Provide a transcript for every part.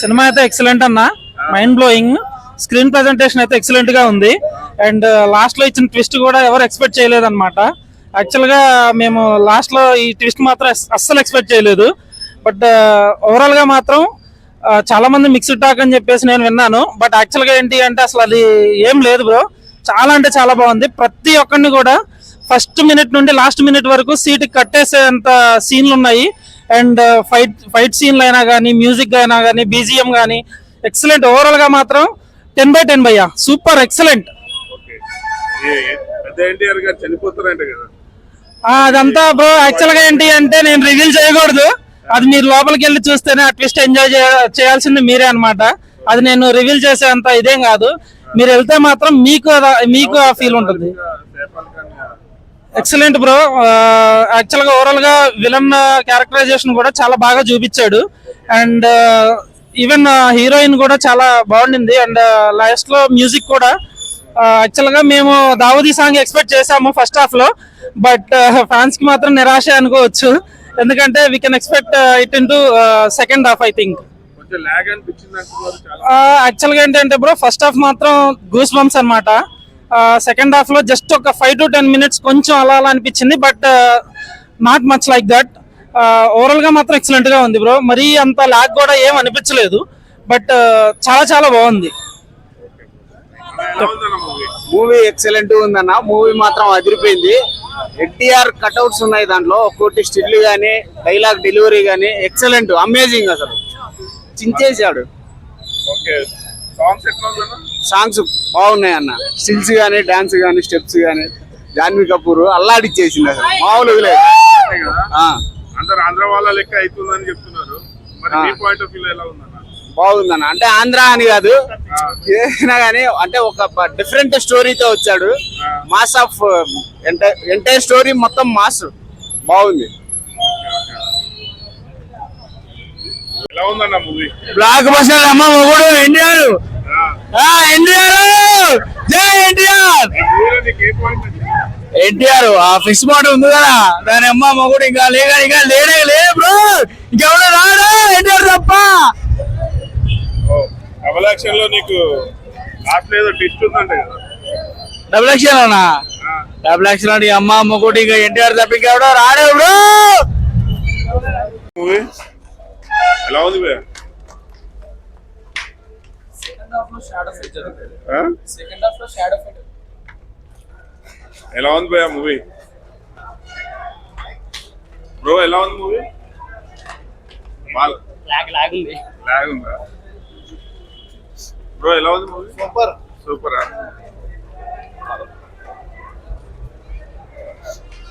Cinema అయితే excellent అన్న. Mind blowing screen presentation అయితే ఎక్సలెంట్గా ఉంది. అండ్ లాస్ట్ uh, లో ఇచ్చిన ట్విస్ట్ కూడా ఎవరు ఎక్స్పెక్ట్ చేయలేదు అనమాట యాక్చువల్గా మేము లాస్ట్లో ఈ ట్విస్ట్ మాత్రం అస్సలు ఎక్స్పెక్ట్ చేయలేదు. బట్ ఓవరాల్ uh, గా మాత్రం uh, చాలా మంది మిక్స్డ్ టాక్ అని చెప్పేసి నేను విన్నాను. బట్ యాక్చువల్గా ఏంటి అంటే అసలు అది ఏం లేదు బ్రో చాలా అంటే చాలా బాగుంది. ప్రతి ఒక్కరిని కూడా ఫస్ట్ మినిట్ నుండి లాస్ట్ మినిట్ వరకు సీట్ కట్టేసేంత సీన్లు ఉన్నాయి. అండ్ ఫైట్ ఫైట్ సీన్లు అయినా కానీ మ్యూజిక్ అయినా కానీ బీజిఎం కానీ ఎక్సలెంట్ ఓవరాల్గా మాత్రం టెన్ బై టెన్ భయ్యా. సూపర్ ఎక్సలెంట్ అదంతా బ్రో యాక్చువల్గా ఏంటి అంటే నేను రివీల్ చేయకూడదు. అది మీరు లోపలికి వెళ్ళి చూస్తేనే ఆ ట్విస్ట్ ఎంజాయ్ చేయాల్సింది మీరే అన్నమాట. అది నేను రివీల్ చేసేంత ఇదేం కాదు. మీరు వెళ్తే మాత్రం మీకు మీకు ఆ ఫీల్ ఉంటుంది. ఎక్సలెంట్ బ్రో యాక్చువల్గా ఓవరాల్గా విలన్ క్యారెక్టరైజేషన్ కూడా చాలా బాగా చూపించాడు. అండ్ ఈవెన్ హీరోయిన్ కూడా చాలా బాగుండింది. అండ్ లాస్ట్లో మ్యూజిక్ కూడా యాక్చువల్గా మేము దావూదీ సాంగ్ ఎక్స్పెక్ట్ చేసాము ఫస్ట్ హాఫ్లో. బట్ ఫ్యాన్స్కి మాత్రం నిరాశ అనుకోవచ్చు. ఎందుకంటే we can expect it in to second half I think యాక్చువల్గా ఏంటంటే బ్రో ఫస్ట్ హాఫ్ మాత్రం గూస్ బంప్స్ అనమాట సెకండ్ హాఫ్లో జస్ట్ ఒక ఫైవ్ టు టెన్ మినిట్స్ కొంచెం అలా అలా అనిపించింది but not much like that ఓవరాల్గా మాత్రం ఎక్సలెంట్గా ఉంది బ్రో మరీ అంత లాగ్ కూడా ఏం అనిపించలేదు బట్ చాలా చాలా బాగుంది. మూవీ ఎక్సలెంట్ ఉందన్న. మూవీ మాత్రం అదిరిపోయింది. ఎన్టీఆర్ కట్అవుట్స్ ఉన్నాయి దాంట్లో. ఒక్కోటి స్టిల్ గానీ డైలాగ్ డెలివరీ గానీ ఎక్సలెంట్ అమేజింగ్ అసలు. చించేశాడు. ఓకే సాంగ్స్ బాగున్నాయి అన్న. స్టిల్స్ గానీ డాన్స్ గానీ స్టెప్స్ గానీ జాన్వీ కపూర్ అల్లాడిచ్చేసింది అసలు. లేదు ఆ, అందరు ఆంధ్ర వాళ్ళ లెక్క అవుతుందని చెప్తున్నారు. బాగుందన్న అంటే ఆంధ్ర అని కాదు. ఏదైనా కానీ అంటే ఒక డిఫరెంట్ స్టోరీతో వచ్చాడు. మాస్ ఆఫ్ ఎంటైర్ స్టోరీ మొత్తం మాస్ బాగుంది. బ్లాక్ బస్టర్ అమ్మ మొగుడు ఎన్టీఆర్. ఎన్టీఆర్. జై ఎన్టీఆర్. ఎన్టీఆర్ ఆ ఫిక్స్ మోడ్ ఉంది కదా. దాని అమ్మ మొగుడు ఇంకా లేగా ఇంకా లేడే లేదు బ్రో. ఇంకెవడో రాడు? ఎన్టీఆర్ తప్ప. ఓ డబల్ యాక్షన్లో నీకు డబుల్ యాక్షన్ అన్నా ఆ, డబుల్ యాక్షన్ అంటే అమ్మ మొగుడు ఇంకా ఎన్టీఆర్ తప్ప ఇంకెవడో రాడు బ్రో. ఎలా ఉంది? ఎలా ఉంది భయ్యా మూవీ బ్రో ఎలా ఉంది మూవీ లాగ్ ఉందా. బ్రో ఎలా ఉంది మూవీ సూపర్ సూపరా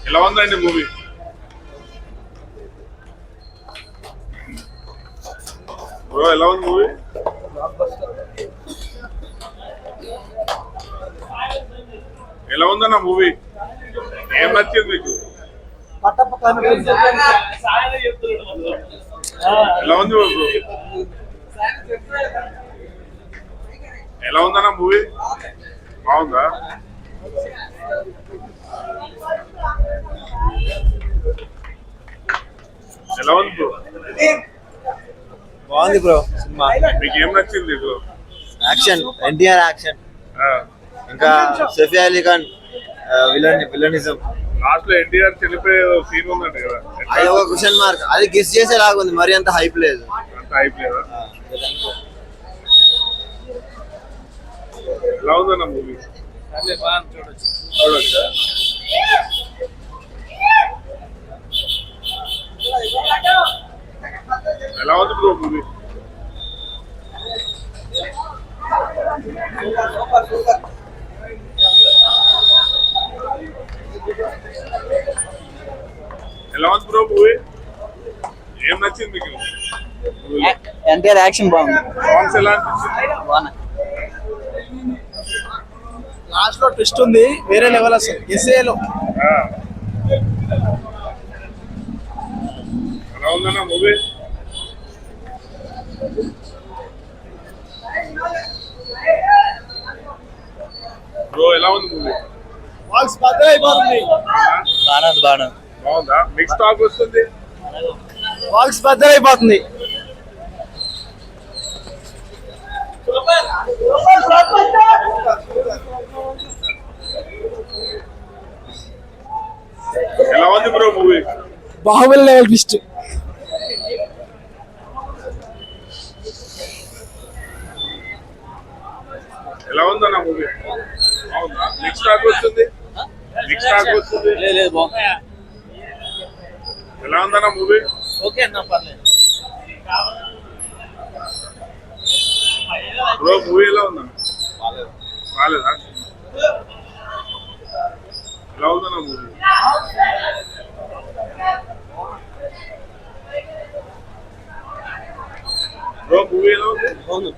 ఎలా ఉందండి మూవీ బ్రో ఎలా ఉంది మూవీ? ఎలా ఉందన్న మూవీ? ఏం నచ్చింది మీకు? ఎలా ఉంది బ్రో ఎలా ఉందన్న మూవీ? బాగుందా? ఎలా ఉంది బ్రో? బాగుంది బ్రో. సినిమా. మీకు ఏం నచ్చింది బ్రో యాక్షన్ ఎన్టీఆర్ యాక్షన్. ఇంకా సఫియా అలీ ఖాన్ విలన్ విలనిజం. లాస్ట్లో ఎన్టీఆర్ చనిపోయే సీన్ ఉందంట కదా. అది ఒక క్వశ్చన్ మార్క్ అది గెస్ చేసేలాగా ఉంది మరి అంత హైప్ లేదు. అంత అయిపోలేదా ఎలా ఉందన్న మూవీ చూడొచ్చా. ఎలా ఉంది బ్రో మూవీ ఎలా ఉంది బ్రో మూవీ ఏం నచ్చింది మీకు? ఎన్టీఆర్ యాక్షన్ బాగుంది. సాంగ్స్ ఎలా అనిపించింది? లాస్ట్లో ట్విస్ట్ ఉంది వేరే లెవెల్ అసలు ఎస్ఏలో. ఎలా ఉందన్న మూవీ బ్రో ఎలా ఉంది మూవీ వాల్స్ బద్దలు అయిపోతుంది. బాగుంది బాగుంది. బాగుందా? మిక్స్ టాక్ వస్తుంది. వాల్స్ బద్దలు అయిపోతుంది. ఎలా ఉంది bro movie Baahubali level twist ఎలా ఉందన్న మూవీ అవునా? నెక్స్ట్ టాక్ వస్తుంది? నెక్స్ట్ టాక్ వస్తుంది? ఎలా ఉందన్న మూవీ బ్రో మూవీ ఎలా ఉందన్న బాగాలేదా ఎలా ఉందన్న మూవీ బ్రో మూవీ ఎలా ఉంది?